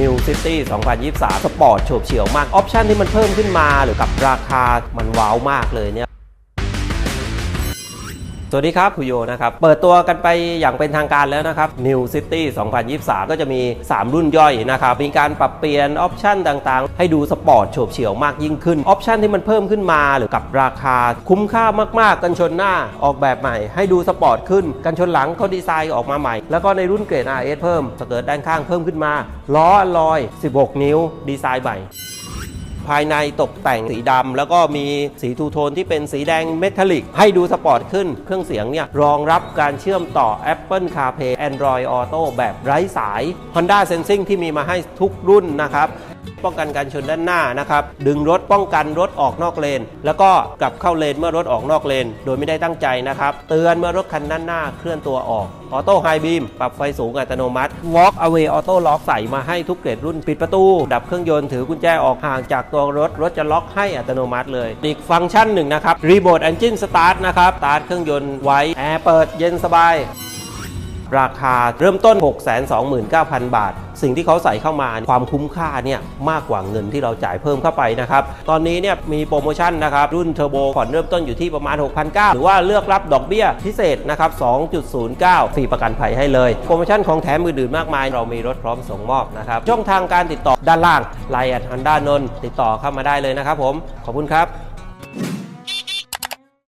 New City 2023 สปอร์ตโฉบเฉี่ยวมาก ออปชันที่มันเพิ่มขึ้นมาหรือกับราคามันว้าวมากเลยเนี่ย สวัสดีครับคุโยนะครับ เปิดตัวกันไปอย่างเป็นทางการแล้วนะครับ New City 2023 ก็จะมี 3 รุ่นย่อยนะครับ มีการปรับเปลี่ยนออปชันต่างๆ ให้ดูสปอร์ตโฉบเฉี่ยวมากยิ่งขึ้น ออปชันที่มันเพิ่มขึ้นมาหรือกับราคาคุ้มค่ามากๆ กันชนหน้าออกแบบใหม่ ให้ดูสปอร์ตขึ้น กันชนหลังเขาดีไซน์ออกมาใหม่ แล้วก็ในรุ่นเกรด RS เพิ่มสเกิร์ตด้านข้างเพิ่มขึ้นมาล้ออลอย 16 นิ้วดีไซน์ใหม่ ภายในตกแต่งสีดำแล้วก็มีสีทูโทนที่เป็นสีแดงเมทัลลิก ให้ดูสปอร์ตขึ้น เครื่องเสียงเนี่ยรองรับการเชื่อมต่อ Apple CarPlay Android Auto แบบไร้สาย Honda Sensing ที่มีมาให้ทุกรุ่นนะครับ ป้องกันการชนด้านหน้านะครับ ดึงรถป้องกันรถออกนอกเลน แล้วก็กลับเข้าเลนเมื่อรถออกนอกเลน โดยไม่ได้ตั้งใจนะครับ เตือนเมื่อรถคันด้านหน้าเคลื่อนตัวออก ออโต้ไฮบีมปรับไฟสูงอัตโนมัติ Walk Away Auto Lock ใส่มาให้ทุกเกรดรุ่นปิดประตู ดับเครื่องยนต์ถือกุญแจออกห่างจากตัวรถ รถจะล็อกให้อัตโนมัติเลย อีกฟังก์ชันหนึ่งนะครับ Remote Engine Start นะครับสตาร์ทเครื่องยนต์ไว้แอร์เปิดเย็นสบาย ราคาเริ่มต้น 629,000 บาท สิ่งที่เขาใส่เข้ามาความคุ้มค่าเนี่ยมากกว่าเงินที่เราจ่ายเพิ่มเข้าไปนะครับ ตอนนี้เนี่ยมีโปรโมชั่นนะครับ รุ่นเทอร์โบผ่อนเริ่มต้นอยู่ที่ประมาณ 6,900 หรือว่าเลือกรับดอกเบี้ยพิเศษนะครับ 2.09 ฟรีประกันภัยให้เลย โปรโมชั่นของแถมอื่นๆมากมาย เรามีรถพร้อมส่งมอบนะครับ ช่องทางการติดต่อด้านล่างไลน์แอดฮันด้านนติดต่อเข้ามาได้เลยนะครับผมขอบคุณครับ